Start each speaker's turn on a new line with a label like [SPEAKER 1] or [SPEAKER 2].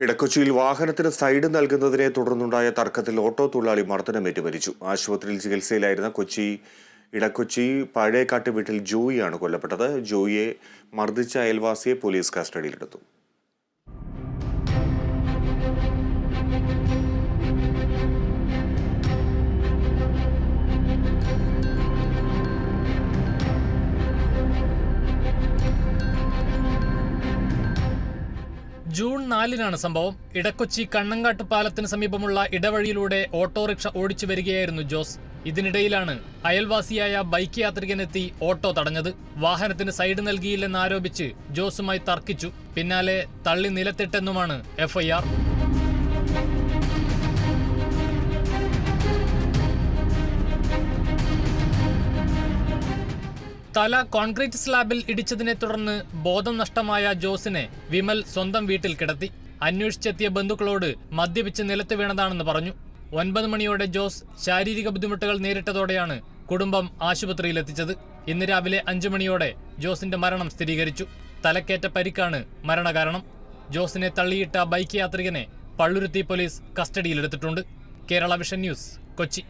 [SPEAKER 1] ഇടക്കൊച്ചിയിൽ വാഹനത്തിന് സൈഡ് നൽകുന്നതിനെ തുടർന്നുണ്ടായ തർക്കത്തിൽ ഓട്ടോ തൊഴിലാളി മർദ്ദനമേറ്റ് മരിച്ചു ആശുപത്രിയിൽ ചികിത്സയിലായിരുന്ന കൊച്ചി ഇടക്കൊച്ചി പഴയക്കാട്ട് വീട്ടിൽ ജോയിയാണ് കൊല്ലപ്പെട്ടത്. ജോയിയെ മർദ്ദിച്ച അയൽവാസിയെ പോലീസ് കസ്റ്റഡിയിലെടുത്തു.
[SPEAKER 2] ജൂൺ നാലിനാണ് സംഭവം. ഇടക്കൊച്ചി കണ്ണങ്കാട്ട് പാലത്തിന് സമീപമുള്ള ഇടവഴിയിലൂടെ ഓട്ടോറിക്ഷ ഓടിച്ചു വരികയായിരുന്നു ജോസ്. ഇതിനിടയിലാണ് അയൽവാസിയായ ബൈക്ക് യാത്രികനെത്തി ഓട്ടോ തടഞ്ഞത്. വാഹനത്തിന് സൈഡ് നൽകിയില്ലെന്ന് ആരോപിച്ച് ജോസുമായി തർക്കിച്ചു. പിന്നാലെ തള്ളി നിലത്തിട്ടെന്നുമാണ് എഫ്ഐആർ. തല കോൺക്രീറ്റ് സ്ലാബിൽ ഇടിച്ചതിനെ തുടർന്ന് ബോധം നഷ്ടമായ ജോസിനെ വിമൽ സ്വന്തം വീട്ടിൽ കിടത്തി. അന്വേഷിച്ചെത്തിയ ബന്ധുക്കളോട് മദ്യപിച്ച് നിലത്ത് വീണതാണെന്ന് പറഞ്ഞു. ഒൻപത് മണിയോടെ ജോസ് ശാരീരിക ബുദ്ധിമുട്ടുകൾ നേരിട്ടതോടെയാണ് കുടുംബം ആശുപത്രിയിലെത്തിച്ചത്. ഇന്ന് രാവിലെ അഞ്ചു മണിയോടെ ജോസിന്റെ മരണം സ്ഥിരീകരിച്ചു. തലക്കേറ്റ പരിക്കാണ് മരണകാരണം. ജോസിനെ തള്ളിയിട്ട ബൈക്ക് യാത്രികനെ Palluruthy police കസ്റ്റഡിയിലെടുത്തിട്ടുണ്ട്. Kerala vision news Kochi.